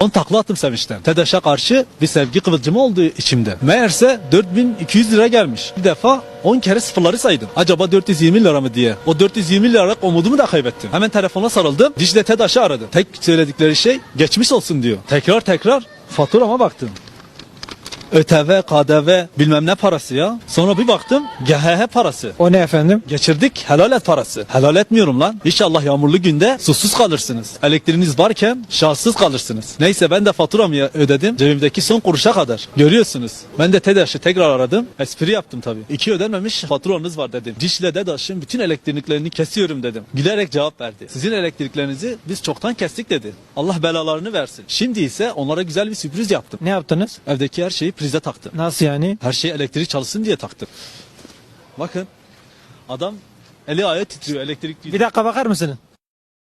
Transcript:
on takla attım sevinçten. TEDAŞ'a karşı bir sevgi kıvılcımı oldu içimde. Meğerse 4200 lira gelmiş. Bir defa 10 kere sıfırları saydım. Acaba 420 lira mı diye. O 420 liralık umudumu da kaybettim. Hemen telefona sarıldım. Dicle TEDAŞ'ı aradım. Tek söyledikleri şey geçmiş olsun diyor. Tekrar tekrar faturama baktım. ÖTV, KDV bilmem ne parası ya. Sonra bir baktım GHH parası. O ne efendim? Geçirdik helal et parası. Helal etmiyorum lan. İnşallah yağmurlu günde susuz kalırsınız. Elektriğiniz varken şahsız kalırsınız. Neyse ben de faturamı ödedim. Cebimdeki son kuruşa kadar. Görüyorsunuz. Ben de TEDAŞ'ı tekrar aradım. Espri yaptım tabii. İki ödenmemiş faturanız var dedim. Dişle TEDAŞ'ın bütün elektriklerini kesiyorum dedim. Gülerek cevap verdi. Sizin elektriklerinizi biz çoktan kestik dedi. Allah belalarını versin. Şimdi ise onlara güzel bir sürpriz yaptım. Ne yaptınız? Evdeki her şeyi prize taktım. Nasıl yani? Her şey elektrik çalışsın diye taktım. Bakın adam eli ayağı titriyor elektrik Bir dakika bakar mısınız?